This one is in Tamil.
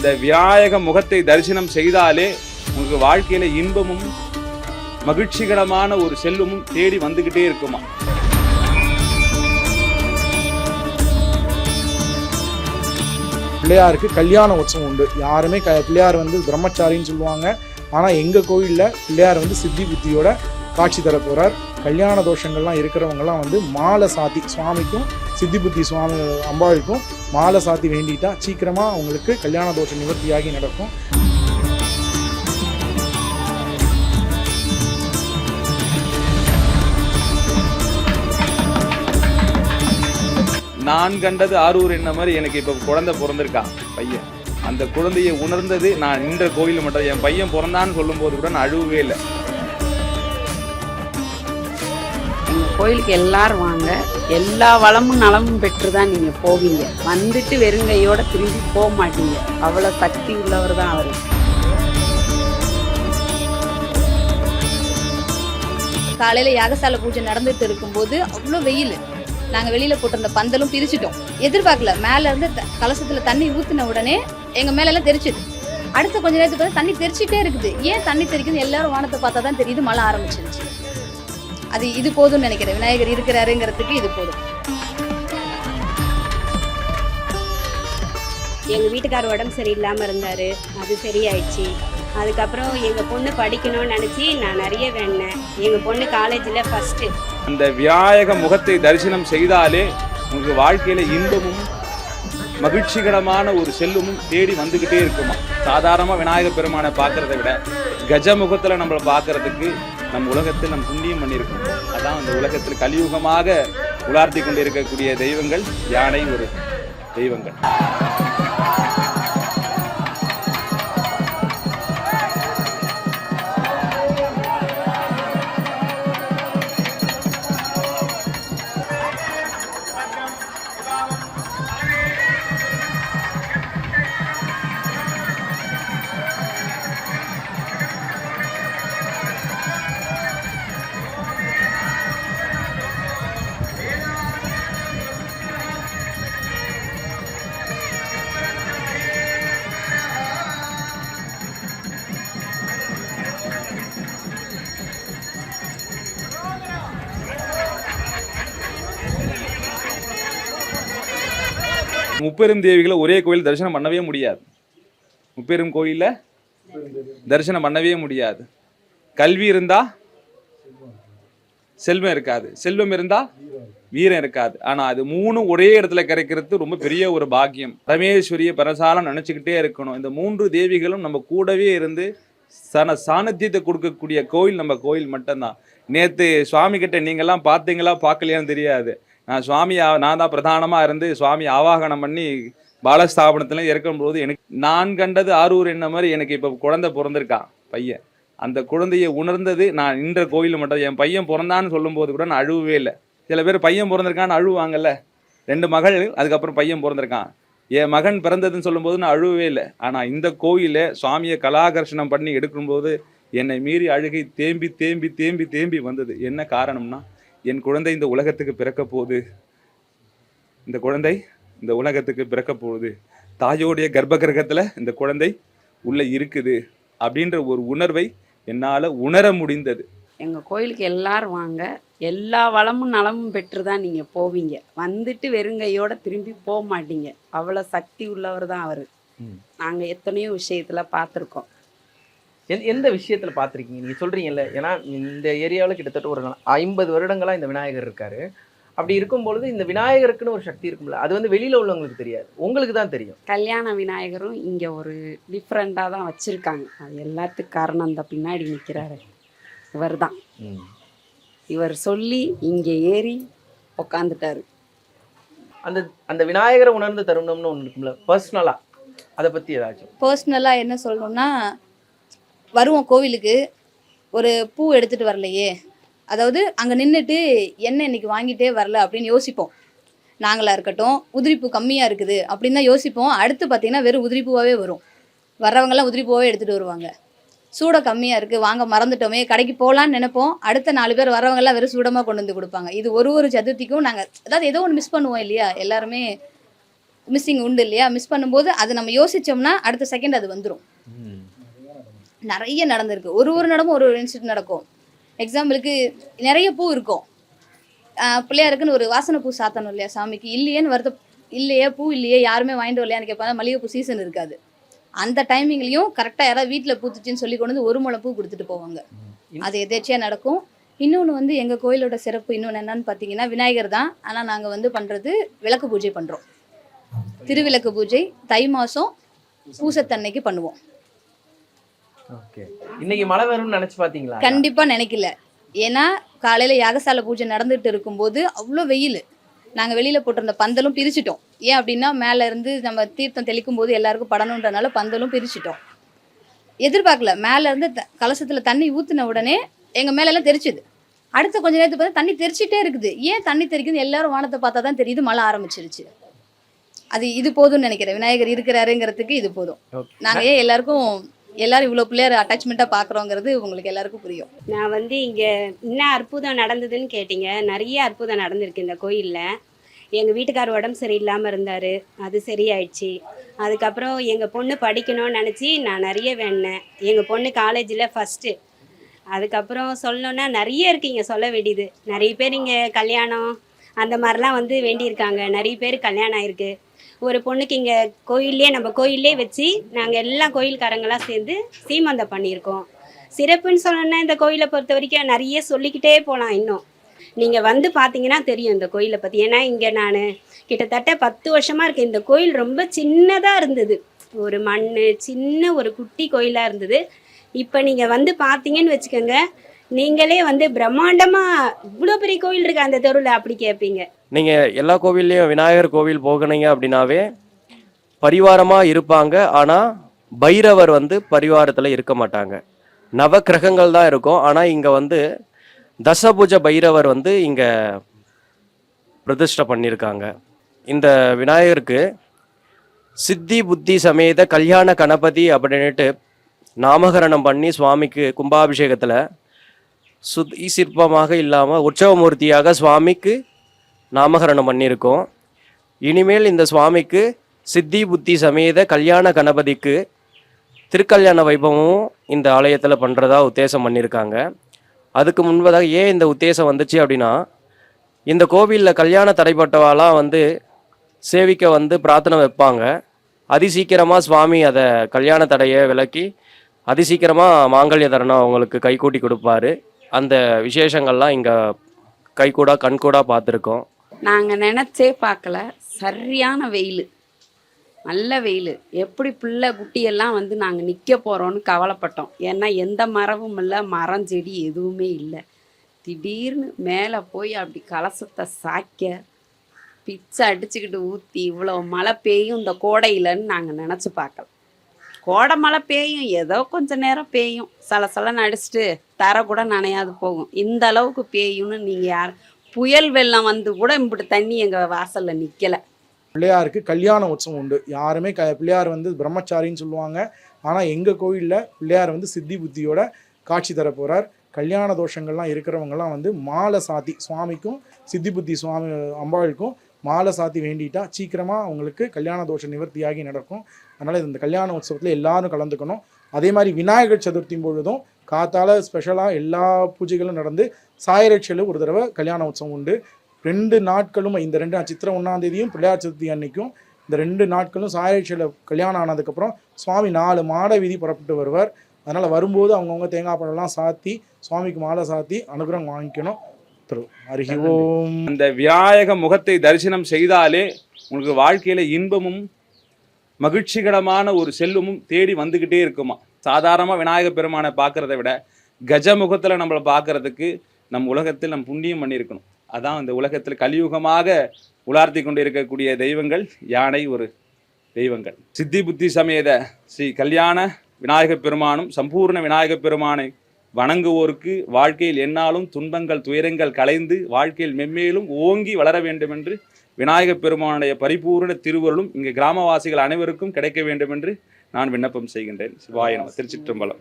அந்த விநாயக முகத்தை தரிசனம் செய்தாலே உங்களுக்கு வாழ்க்கையில இன்பமும் மகிழ்ச்சிகரமான ஒரு செல்வமும் தேடி வந்துகிட்டே இருக்குமா? பிள்ளையாருக்கு கல்யாண உற்சவம் உண்டு. யாருமே க பிள்ளையார் வந்து பிரம்மச்சாரின்னு சொல்லுவாங்க. ஆனால் எங்கள் கோயிலில் பிள்ளையார் வந்து சித்தி புத்தியோட காட்சி தர போகிறார் கல்யாண தோஷங்கள்லாம் இருக்கிறவங்கலாம் வந்து மாலை சாத்தி சுவாமிக்கும் சித்தி புத்தி சுவாமி அம்பாளுக்கும் மாலை சாத்தி வேண்டிட்டா சீக்கிரமாக அவங்களுக்கு கல்யாண தோஷம் நிவர்த்தியாகி நடக்கும். நான் கண்டது ஆரூர் என்ன மாதிரி எனக்கு இப்ப குழந்தை பிறந்திருக்கா? பையன். அந்த குழந்தையை உணர்ந்தது நான் நின்ற கோயில் மட்டும். என் பையன் பிறந்தான்னு சொல்லும்போது கூட நான் அழுகவே இல்லை. கோயிலுக்கு எல்லாரும் வாங்க. எல்லா வளமும் நலமும் பெற்று தான் நீங்கள் போவீங்க. வந்துட்டு வெறுங்கையோட திரும்பி போக மாட்டீங்க. அவ்வளோ சக்தி உள்ளவர் தான் அவர். காலையில் யாகசாலை பூஜை நடந்துட்டு இருக்கும்போது அவ்வளோ வெயில். நாங்கள் வெளியில் போட்டிருந்த பந்தலும் பிரிச்சிட்டோம். எதிர்பார்க்கல. மேலே இருந்து கலசத்தில் தண்ணி ஊற்றின உடனே எங்கள் மேலெல்லாம் தெரிச்சுது. அடுத்த கொஞ்ச நேரத்துக்கு தண்ணி தெரிச்சிட்டே இருக்குது. ஏன் தண்ணி தெரிக்குதுன்னு எல்லாரும் வானத்தை பார்த்தா தான் தெரியுது. மழை ஆரம்பிச்சிருச்சு. அது இது போதும்னு நினைக்கிறேன். விநாயகர் இருக்கிறாருங்கிறதுக்கு இது போதும். எங்கள் வீட்டுக்கார் உடம்பு சரியில்லாமல் இருந்தார். அது சரியாயிடுச்சு. அதுக்கப்புறம் எங்கள் பொண்ணு படிக்கணும்னு நினச்சி நான் நிறைய வேண்டினேன் எங்கள் பொண்ணு காலேஜில் ஃபஸ்ட்டு அந்த விநாயக முகத்தை தரிசனம் செய்தாலே உங்களுக்கு வாழ்க்கையில இன்பமும் மகிழ்ச்சிகரமான ஒரு செல்வமும் தேடி வந்துகிட்டே இருக்குமா? சாதாரணமா விநாயக பெருமானை பார்க்கறத விட கஜ முகத்துல நம்மளை பார்க்கறதுக்கு நம் உலகத்தில் நம் புண்ணியம் பண்ணியிருக்கோம் அதான் அந்த உலகத்தில் கலியுகமாக உலார்த்தி கொண்டிருக்கக்கூடிய தெய்வங்கள் யானை ஒரு தெய்வங்கள். முப்பெரும் தேவிகளை ஒரே கோயில் தரிசனம் பண்ணவே முடியாது. முப்பெரும் கோயில்ல தரிசனம் பண்ணவே முடியாது. கல்வி இருந்தா செல்வம் இருக்காது. செல்வம் இருந்தா வீரம் இருக்காது. ஆனா அது மூணும் ஒரே இடத்துல கிடைக்கிறது ரொம்ப பெரிய ஒரு பாக்கியம். பரமேஸ்வரிய பரசாலம் நினைச்சுக்கிட்டே இருக்கணும். இந்த மூன்று தேவிகளும் நம்ம கூடவே இருந்து சன சாணத்தியத்தை கொடுக்கக்கூடிய கோயில் நம்ம கோயில் மட்டும்தான். நேத்து சுவாமி கிட்ட நீங்கெல்லாம் பார்த்தீங்களா? பார்க்கலையான்னு தெரியாது. நான் சுவாமி நான் தான் பிரதானமாக இருந்து சுவாமி ஆவாகனம் பண்ணி பாலஸ்தாபனத்துல இருக்கும்போது எனக்கு நான் கண்டது ஆரூர் என்ன மாதிரி எனக்கு இப்போ குழந்தை பிறந்திருக்கான் பையன். அந்த குழந்தையை உணர்ந்தது நான் நின்ற கோயில் மட்டும் என் பையன் பிறந்தான்னு சொல்லும்போது கூட நான் அழுவே இல்லை. சில பேர் பையன் பிறந்திருக்கான்னு அழுவாங்கல்ல. ரெண்டு மகள் அதுக்கப்புறம் பையன் பிறந்திருக்கான். என் மகன் பிறந்ததுன்னு சொல்லும்போது நான் அழுவே இல்லை. ஆனால் இந்த கோயிலை சுவாமியை கலாகர்ஷணம் பண்ணி எடுக்கும்போது என்னை மீறி அழுகை தேம்பி தேம்பி தேம்பி தேம்பி வந்தது. என்ன காரணம்னா என் குழந்தை இந்த உலகத்துக்கு பிறக்க போகுது. இந்த குழந்தை இந்த உலகத்துக்கு பிறக்க போகுது. தாயோடைய கர்ப்ப கிரகத்துல இந்த குழந்தை உள்ள இருக்குது அப்படின்ற ஒரு உணர்வை என்னால உணர முடிந்தது. எங்கள் கோயிலுக்கு எல்லாரும் வாங்க. எல்லா வளமும் நலமும் பெற்று தான் நீங்கள் போவீங்க. வந்துட்டு வெறுங்கையோட திரும்பி போக மாட்டீங்க. அவ்வளோ சக்தி உள்ளவர் தான் அவர். நாங்கள் எத்தனையோ விஷயத்தில் பார்த்துருக்கோம். எந்த எந்த விஷயத்துல பார்த்துருக்கீங்க நீங்க சொல்றீங்கல்ல ஏன்னா இந்த ஏரியாவில் கிட்டத்தட்ட ஒரு ஐம்பது வருடங்களா இந்த விநாயகர் இருக்காரு. அப்படி இருக்கும் பொழுது இந்த விநாயகருக்குன்னு ஒரு சக்தி இருக்கும்ல அது வந்து வெளியில உள்ளவங்களுக்கு தெரியாது. உங்களுக்கு தான் தெரியும். கல்யாண விநாயகரும் இங்கே ஒரு டிஃப்ரெண்ட்டாக தான் வச்சுருக்காங்க. அது எல்லாத்துக்கும் காரணம் அந்த பின்னாடி நிற்கிறாரு இவர் தான். இவர் சொல்லி இங்கே ஏறி உக்காந்துட்டாரு. அந்த அந்த விநாயகரை உணர்ந்து தருணம்னு ஒன்று இருக்கும்ல பர்சனலா அதை பத்தி ஏதாச்சும். பர்சனலாக என்ன சொல்லணும்னா வருவோம் கோவிலுக்கு. ஒரு பூ எடுத்துகிட்டு வரலையே. அதாவது அங்கே நின்றுட்டு என்ன இன்னைக்கு வாங்கிட்டே வரல அப்படின்னு யோசிப்போம். நாங்களாக இருக்கட்டும் உதிரிப்பூ கம்மியாக இருக்குது அப்படின்னு தான் யோசிப்போம். அடுத்து பார்த்தீங்கன்னா வெறும் உதிரிப்பூவாகவே வரும். வர்றவங்கெல்லாம் உதிரிப்பூவாகவே எடுத்துகிட்டு வருவாங்க. சூடம் கம்மியாக இருக்குது வாங்க மறந்துட்டோமே கடைக்கு போகலான்னு நினைப்போம். அடுத்த நாலு பேர் வரவங்கெல்லாம் வெறும் சூடமாக கொண்டு வந்து கொடுப்பாங்க. இது ஒரு ஒரு சதுர்த்திக்கும் நாங்கள் அதாவது ஏதோ ஒன்று மிஸ் பண்ணுவோம் இல்லையா? எல்லாருமே மிஸ்ஸிங் உண்டு இல்லையா? மிஸ் பண்ணும்போது அது நம்ம யோசிச்சோம்னா அடுத்த செகண்ட் அது வந்துடும் நிறைய நடந்திருக்கு. ஒரு ஒரு நடமும் ஒரு ஒரு இன்சிடென்ட் நடக்கும். எக்ஸாம்பிளுக்கு நிறைய பூ இருக்கும். பிள்ளையாருக்குன்னு ஒரு வாசனை பூ சாத்தணும் இல்லையா சாமிக்கு? இல்லையேன்னு வருத்த இல்லையே பூ இல்லையே யாருமே வாங்கிட்டு வரலையான்னு கேட்பாங்க. மல்லிகைப்பூ சீசன் இருக்காது. அந்த டைமிங்லேயும் கரெக்டாக யாராவது வீட்டில் பூத்துச்சுன்னு சொல்லி கொண்டு வந்து ஒரு முளை பூ கொடுத்துட்டு போவாங்க. அது எதேச்சியாக நடக்கும். இன்னொன்று வந்து எங்கள் கோயிலோட சிறப்பு இன்னொன்று என்னன்னு பார்த்தீங்கன்னா விநாயகர் தான். ஆனால் நாங்கள் வந்து பண்ணுறது விளக்கு பூஜை பண்ணுறோம் திருவிளக்கு பூஜை தை மாதம் பூசத்தன்னைக்கு பண்ணுவோம். ஓகே இன்னைக்கு மழை வரும்னு நினைச்சு பாத்தீங்களா? கண்டிப்பா நினைக்கல. ஏன்னா காலையில யாகசாலை பூஜை நடந்துட்டு இருக்கும்போது அவ்வளோ வெயில். நாங்க வெளியில போட்டிருந்த பந்தலும் பிரிச்சிட்டோம். ஏன் அப்படின்னா மேல இருந்து நம்ம தீர்த்தம் தெளிக்கும் போது எல்லாருக்கும் படணுன்றனால பந்தலும் பிரிச்சிட்டோம். எதிர்பார்க்கல. மேல இருந்து த- கலசத்துல தண்ணி ஊத்துன உடனே எங்க மேல எல்லாம் தெரிச்சுது. அடுத்த கொஞ்ச நேரத்துக்கு பார்த்தா தண்ணி தெரிச்சிட்டே இருக்குது. ஏன் தண்ணி தெரிக்குது எல்லாரும் வானத்தை பார்த்தா தான் தெரியுது. மழை ஆரம்பிச்சிருச்சு. அது இது போதும்னு நினைக்கிறேன். விநாயகர் இருக்கிறாருங்கிறதுக்கு இது போதும். Okay. நாங்க ஏன் எல்லாருக்கும் எல்லாரும் இவ்வளோ பிள்ளையார் அட்டாச்மெண்ட்டாக பார்க்குறோங்கிறது உங்களுக்கு எல்லாருக்கும் புரியும். நான் வந்து இங்கே என்ன அற்புதம் நடந்ததுன்னு கேட்டிங்க. நிறைய அற்புதம் நடந்திருக்கு இந்த கோயிலில். எங்கள் வீட்டுக்கார் உடம்பு சரியில்லாமல் இருந்தார். அது சரியாயிடுச்சு. அதுக்கப்புறம் எங்கள் பொண்ணு படிக்கணும்னு நினச்சி நான் நிறைய வேணேன் எங்கள் பொண்ணு காலேஜில் ஃபஸ்ட்டு அதுக்கப்புறம் சொல்லணுன்னா நிறைய இருக்குது இங்கே சொல்ல வேண்டியது. நிறைய பேர் இங்கே கல்யாணம் அந்த மாதிரிலாம் வந்து வேண்டியிருக்காங்க. நிறைய பேர் கல்யாணம் ஆயிருக்கு. ஒரு பொண்ணுக்கு இங்கே கோயிலே நம்ம கோயிலே வச்சு நாங்கள் எல்லா கோயில்காரங்களாம் சேர்ந்து சீமந்தம் பண்ணியிருக்கோம். சிறப்புன்னு சொல்லணும்னா இந்த கோயிலை பொறுத்த வரைக்கும் நிறைய சொல்லிக்கிட்டே போகலாம் இன்னும். நீங்கள் வந்து பார்த்தீங்கன்னா தெரியும் இந்த கோயிலை பற்றி ஏன்னா இங்கே நான் கிட்டத்தட்ட பத்து வருஷமாக இருக்கேன் இந்த கோயில் ரொம்ப சின்னதாக இருந்தது. ஒரு மண் சின்ன ஒரு குட்டி கோயிலாக இருந்தது. இப்போ நீங்கள் வந்து பார்த்தீங்கன்னு வச்சுக்கோங்க நீங்களே வந்து பிரம்மாண்டமா இவ்வளோ பெரிய கோவில் இருக்கு அந்த தெருவில்? அப்படி கேட்பீங்க நீங்கள் எல்லா கோவில்லையும் விநாயகர் கோவில் போகணுங்க அப்படின்னாவே பரிவாரமாக இருப்பாங்க. ஆனால் பைரவர் வந்து பரிவாரத்தில் இருக்க மாட்டாங்க. நவக்கிரகங்கள் தான் இருக்கும். ஆனால் இங்கே வந்து தசபுஜ பைரவர் வந்து இங்கே பிரதிஷ்டை பண்ணியிருக்காங்க இந்த விநாயகருக்கு சித்தி புத்தி சமேத கல்யாண கணபதி அப்படின்னுட்டு நாமகரணம் பண்ணி சுவாமிக்கு கும்பாபிஷேகத்தில் சுத்தி சிற்பமாக இல்லாமல் உற்சவமூர்த்தியாக சுவாமிக்கு நாமகரணம் பண்ணியிருக்கோம். இனிமேல் இந்த சுவாமிக்கு சித்தி புத்தி சமேத கல்யாண கணபதிக்கு திருக்கல்யாண வைபவமும் இந்த ஆலயத்தில் பண்ணுறதா உத்தேசம் பண்ணியிருக்காங்க. அதுக்கு முன்பதாக ஏன் இந்த உத்தேசம் வந்துச்சு அப்படின்னா இந்த கோவிலில் கல்யாண தடைப்பட்டவாலாம் வந்து சேவிக்க வந்து பிரார்த்தனை வைப்பாங்க. அதிசீக்கிரமாக சுவாமி அதை கல்யாண தடையை விலக்கி அதிசீக்கிரமாக மாங்கல்ய தருணம் அவங்களுக்கு கைகூட்டி கொடுப்பாரு. அந்த விசேஷங்கள்லாம் இங்கே கைகூடா கண்கூடா பார்த்துருக்கோம். நாங்கள் நினச்சே பார்க்கல. சரியான வெயில். நல்ல வெயில். எப்படி பிள்ளை குட்டியெல்லாம் வந்து நாங்கள் நிற்க போகிறோன்னு கவலைப்பட்டோம். ஏன்னா எந்த மரமும் இல்லை மரம் செடி எதுவுமே இல்லை. திடீர்னு மேலே போய் அப்படி கலசத்தை சாய்க்க பிச்சை அடிச்சுக்கிட்டு ஊற்றி இவ்வளோ மழை பெய்யும் இந்த கோடையிலன்னு நாங்கள் நினச்சி பார்க்கல. கோடை மழை பெய்யும் ஏதோ கொஞ்ச நேரம் பெய்யும். சலசலன்னு அடிச்சுட்டு தர கூட நனையாது போகும். இந்த அளவுக்கு பெய்யும்னு நீங்கள் யார் புயல் வெள்ளம் வந்து கூட இப்படி தண்ணி எங்கள் வாசலில் நிற்கலை பிள்ளையாருக்கு கல்யாண உற்சவம் உண்டு. யாருமே க பிள்ளையார் வந்து பிரம்மச்சாரின்னு சொல்லுவாங்க. ஆனால் எங்கள் கோயிலில் பிள்ளையார் வந்து சித்தி புத்தியோட காட்சி தர போகிறார் கல்யாண தோஷங்கள்லாம் இருக்கிறவங்கலாம் வந்து மாலை சாத்தி சுவாமிக்கும் சித்தி புத்தி சுவாமி அம்பாளுக்கும் மாலை சாத்தி வேண்டிட்டா சீக்கிரமாக அவங்களுக்கு கல்யாண தோஷ நிவர்த்தியாகி நடக்கும். அதனால் இந்த கல்யாண உற்சவத்தில் எல்லாரும் கலந்துக்கணும். அதே மாதிரி விநாயகர் சதுர்த்தி பொழுதும் காத்தால ஸ்பெஷலாக எல்லா பூஜைகளும் நடந்து சாயரட்சியில் ஒரு தடவை கல்யாண உற்சவம் உண்டு. ரெண்டு நாட்களும் இந்த ரெண்டு சித்திரை ஒன்றாம் தேதியும் பிள்ளையார் சதுர்த்தி அன்னைக்கும் இந்த ரெண்டு நாட்களும் சாயரட்சியில் கல்யாணம் ஆனதுக்கப்புறம் சுவாமி நாலு மாட வீதி புறப்பட்டு வருவார். அதனால் வரும்போது அவங்கவுங்க தேங்காய் பழம்லாம் சாத்தி சுவாமிக்கு மாலை சாத்தி அனுகிரகம் வாங்கிக்கணும். திரு அருகி ஓம். அந்த விநாயக முகத்தை தரிசனம் செய்தாலே உங்களுக்கு வாழ்க்கையில இன்பமும் மகிழ்ச்சிகரமான ஒரு செல்வமும் தேடி வந்துக்கிட்டே இருக்குமா? சாதாரணமாக விநாயக பெருமானை பார்க்கறத விட கஜ முகத்துல நம்மளை பார்க்கறதுக்கு நம் உலகத்தில் நம் புண்ணியம் பண்ணியிருக்கணும். அதான் இந்த உலகத்தில் கலியுகமாக உலார்த்தி கொண்டு இருக்கக்கூடிய தெய்வங்கள் யானை ஒரு தெய்வங்கள். சித்தி புத்தி சமேத ஸ்ரீ கல்யாண விநாயக பெருமானும் சம்பூர்ண விநாயக பெருமானை வணங்குவோருக்கு வாழ்க்கையில் என்னாலும் துன்பங்கள் துயரங்கள் கலைந்து வாழ்க்கையில் மென்மேலும் ஓங்கி வளர வேண்டும் என்று விநாயகப் பெருமானுடைய பரிபூர்ண திருவருளும் இங்கு கிராமவாசிகள் அனைவருக்கும் கிடைக்க வேண்டும் என்று நான் விண்ணப்பம் செய்கின்றேன். சிவாயனம் திருச்சிற்றம்பலம்.